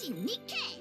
신니케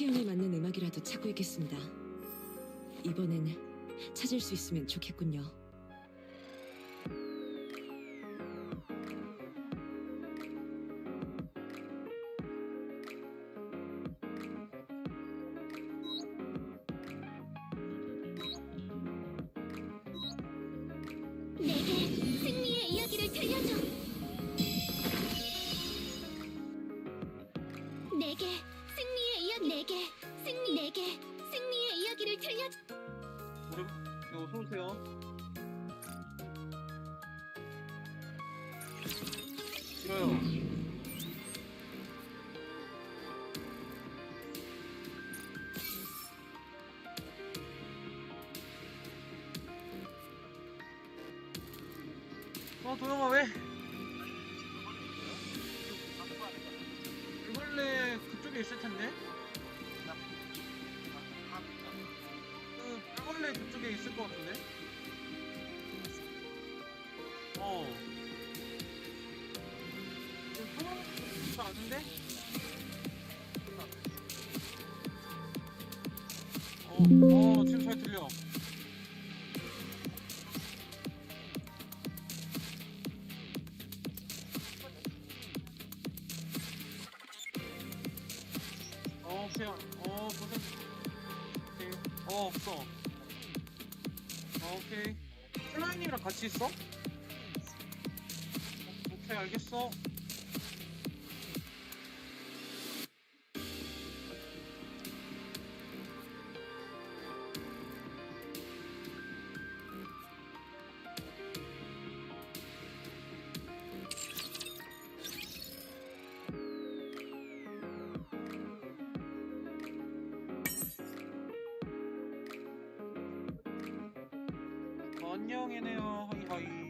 취향에 맞는 음악이라도 찾고 있겠습니다. 이번엔 찾을 수 있으면 좋겠군요. 어, 도영아 왜? 일벌레 그쪽에 있을 텐데. 어, 그냥, 어, 고생. 오케이. 어, 없어. 어, 오케이. 플라이님이랑 같이 있어? 어, 오케이, 알겠어. 안녕, 얘네요. 하이, 하이.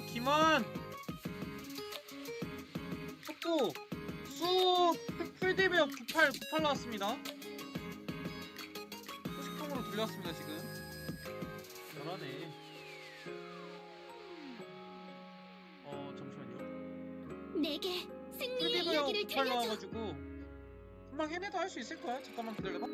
누나 기만 속도. 쑥 풀디베어 98 98 나왔습니다. 소식통으로 돌려왔습니다 지금. 잘하네. 어 잠시만요. 내게 승리의 이야기를 98 들려줘. 나와가지고 금방 해내도 할 수 있을 거야. 잠깐만 기다려봐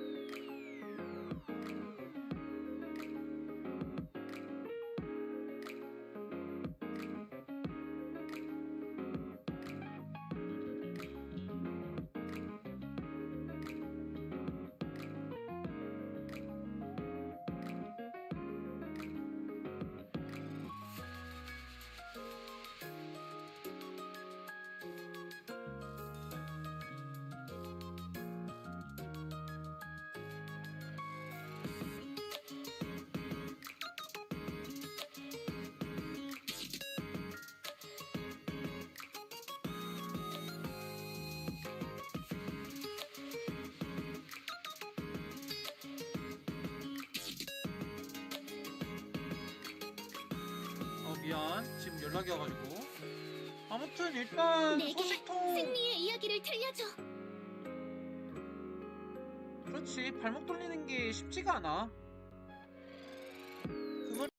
미안 지금 연락이 와가지고 아무튼 일단 내게 소식통 승리의 이야기를 들려줘. 그렇지. 발목 돌리는 게 쉽지가 않아. 그걸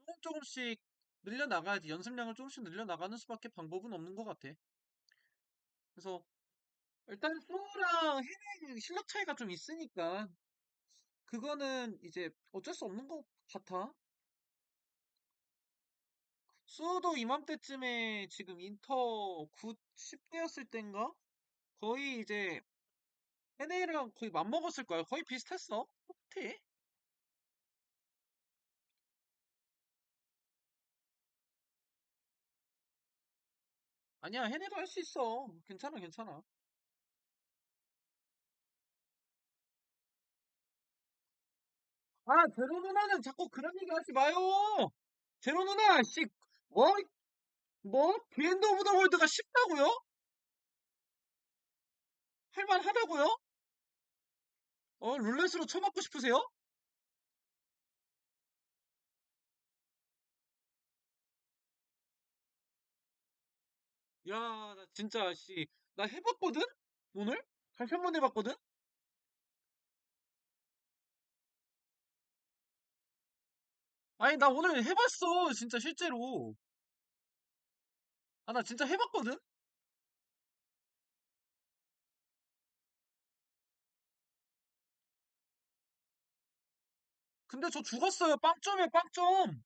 조금 조금씩 늘려나가야지. 연습량을 조금씩 늘려나가는 수밖에 방법은 없는 것 같아. 그래서 일단 수호랑 해는 실력 차이가 좀 있으니까 그거는 이제 어쩔 수 없는 것 같아. 수호도 이맘때쯤에 지금 인터 9, 10대였을 땐가? 거의 이제 해네이랑 거의 맞먹었을 거야. 거의 비슷했어. 똑같아. 아니야, 해내도 할 수 있어. 괜찮아, 괜찮아. 아, 제로 누나는 자꾸 그런 얘기 하지 마요! 제로 누나, 씨, 뭐, 뭐? 브랜드 오브 더 월드가 쉽다고요? 할만하다고요? 어, 룰렛으로 쳐맞고 싶으세요? 야, 나 진짜, 씨, 나 해봤거든? 오늘? 번 해봤거든? 아니, 나 오늘 해봤어, 진짜 실제로. 아, 나 진짜 해봤거든? 근데 저 죽었어요. 빵점이에요, 빵점.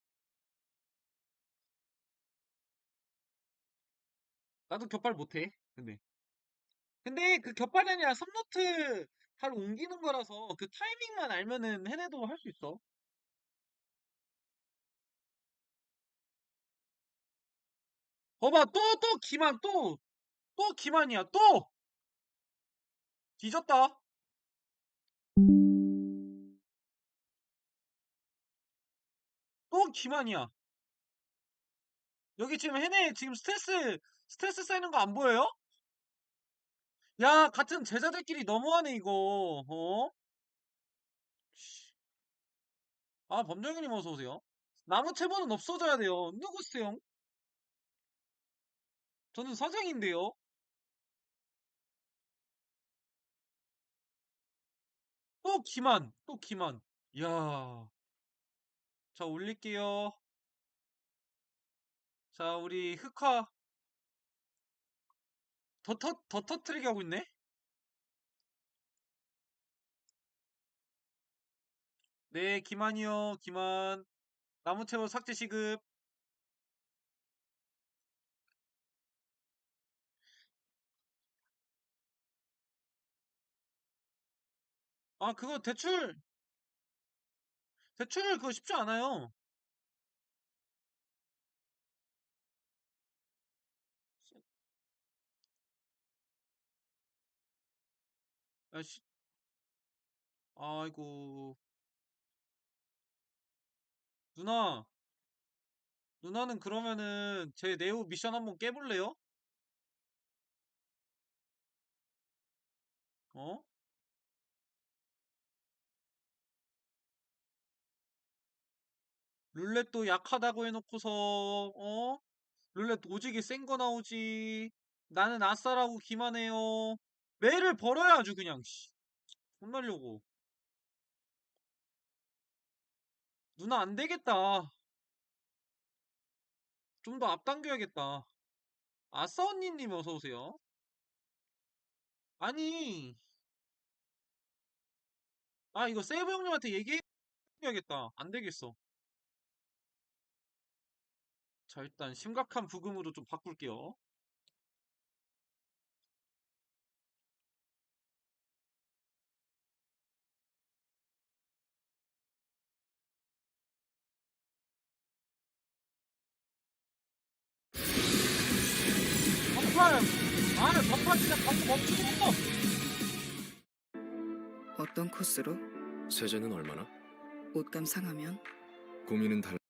나도 격발 못해. 근데. 근데 그 격발이 아니라 3노트 잘 옮기는 거라서 그 타이밍만 알면은 해내도 할 수 있어. 봐봐, 또, 또 기만, 또, 또 기만이야, 또! 뒤졌다. 또 기만이야. 여기 지금 해내, 지금 스트레스, 스트레스 쌓이는 거 안 보여요? 야, 같은 제자들끼리 너무하네, 이거. 어? 씨. 아, 범정이님 어서오세요. 나무 채보는 없어져야 돼요. 누구세요? 저는 사장인데요. 또 기만, 또 기만. 이야. 자, 올릴게요. 자, 우리 흑화. 더 터, 더 터트리게 하고 있네? 네, 기만이요, 기만. 나무 채보 삭제 시급. 아, 그거 대출, 대출 그거 쉽지 않아요. 아, 씨. 아이고. 누나, 누나는 그러면은 제 네오 미션 한번 깨볼래요? 어? 룰렛도 약하다고 해놓고서, 어? 룰렛 오지게 센 거 나오지. 나는 아싸라고 기만해요. 매를 벌어야 아주 그냥, 씨. 혼나려고. 누나 안 되겠다. 좀 더 앞당겨야겠다. 아싸 언니님 어서오세요. 아니, 아, 이거 세이브 형님한테 얘기해야겠다. 안 되겠어. 자, 일단 심각한 부금으로 좀 바꿀게요. 아, 진짜 방금 멈추고! 어떤 코스로? 세제는 얼마나? 옷 감 상하면? 고민은 달. 해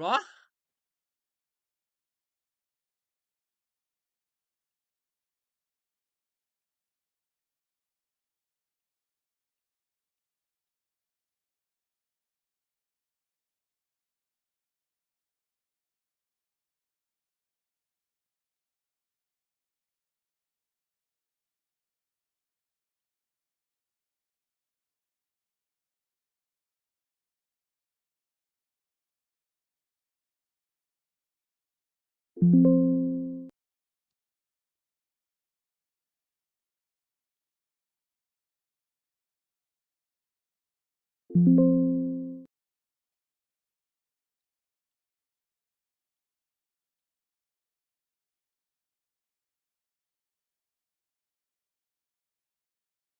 Right 라?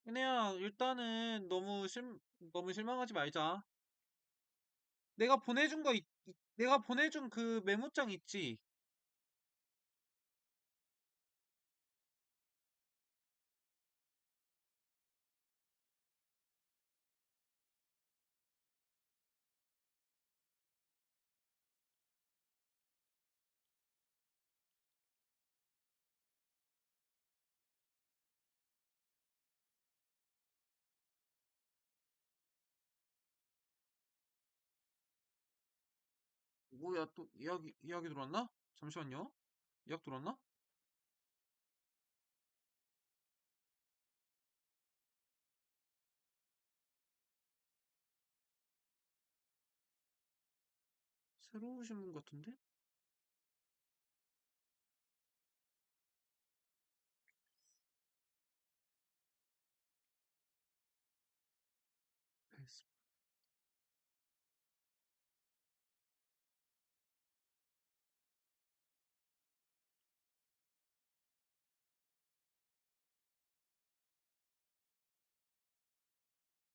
그냥 일단은 너무 실 너무 실망하지 말자. 내가 보내준 거 있, 있- 내가 보내준 그 메모장 있지? 뭐야 또 이야기 이야기 들어왔나? 잠시만요. 예약 들어왔나? 새로 오신 분 같은데?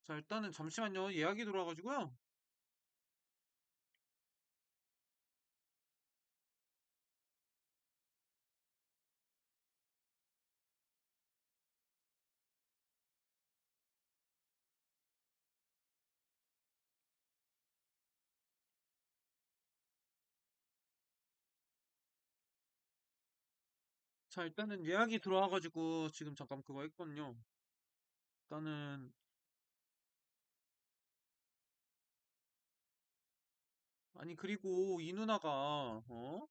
자 일단은 잠시만요. 예약이 들어와가지고요. 자 일단은 예약이 들어와가지고 지금 잠깐 그거 했거든요. 일단은 아니 그리고 이 누나가 어?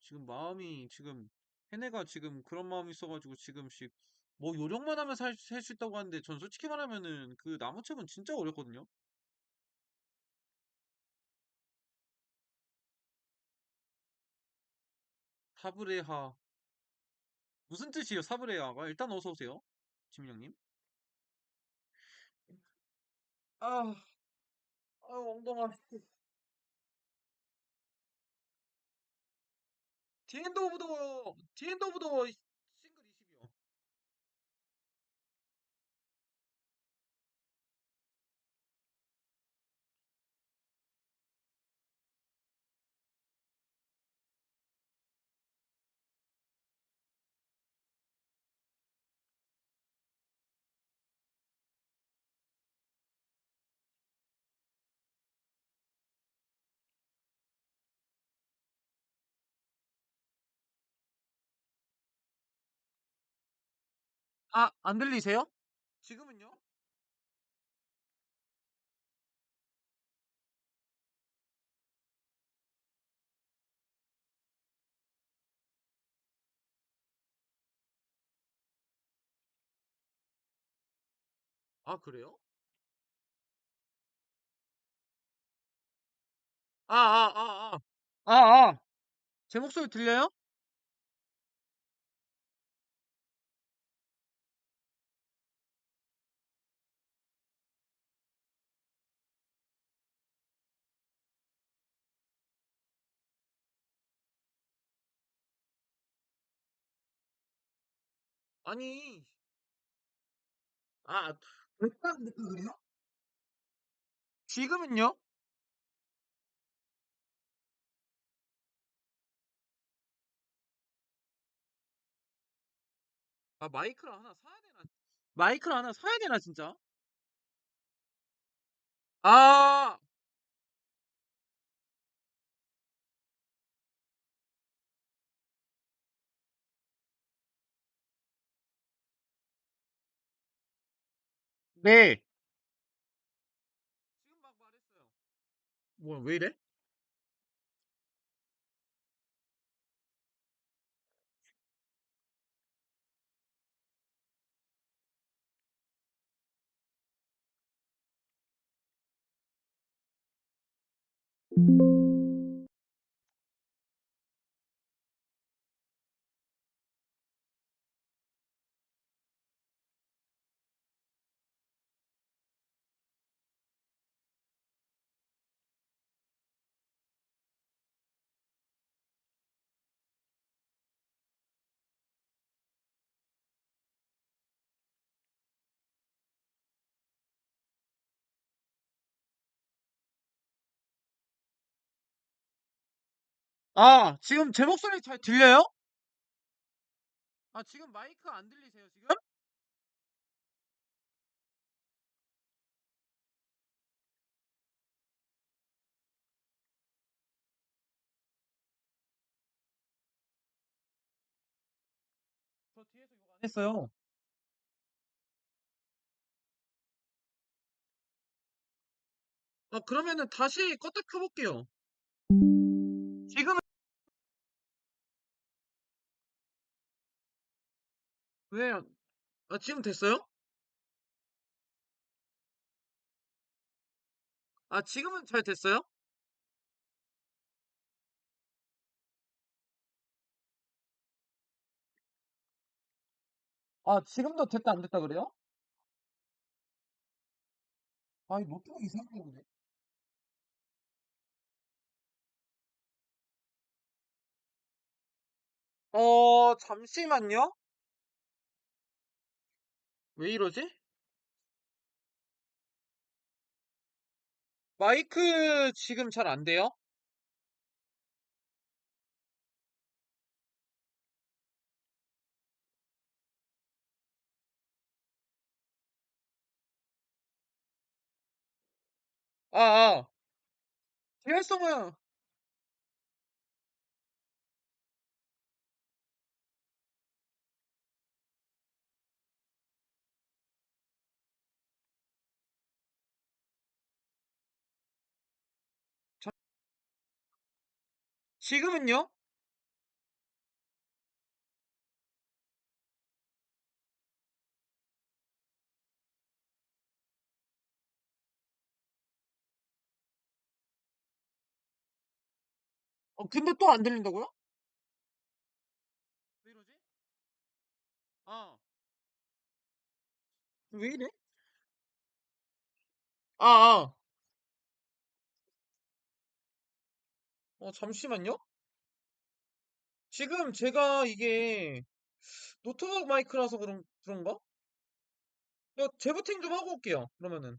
지금 마음이 지금 해내가 지금 그런 마음이 있어가지고 지금씩 뭐 요령만 하면 살 수 있다고 하는데 전 솔직히 말하면은 그 나무책은 진짜 어렵거든요. 사브레하 무슨 뜻이에요 사브레하가? 일단 어서 오세요 지민영님. 아, 아 엉덩아. 디엔드 오브 더 디엔 아, 안 들리세요? 지금은요? 아, 그래요? 아, 아, 아, 아. 아, 아. 제 목소리 들려요? 아니, 아, 왜딱 느껴 그래요? 지금은요? 아, 마이크를 하나 사야 되나? 마이크를 하나 사야 되나, 진짜? 아, 네. 지금 막 말했어요. 뭐야, 왜 이래? 아, 지금 제 목소리 잘 들려요? 아, 지금 마이크 안 들리세요, 지금? 저 뒤에서 욕 안 했어요. 아, 그러면은 다시 껐다 켜볼게요. 지금은 왜, 아, 지금 됐어요? 아, 지금은 잘 됐어요? 아, 지금도 됐다 안 됐다 그래요? 아, 이 노트북 이상한가 보네. 어, 잠시만요. 왜 이러지? 마이크 지금 잘 안 돼요? 아, 아. 재활성은, 지금은요? 어, 근데 또 안 들린다고요? 왜 이러지? 아, 왜 이래? 아, 아. 어, 잠시만요. 지금 제가 이게 노트북 마이크라서 그런, 그런가? 재부팅 좀 하고 올게요. 그러면은.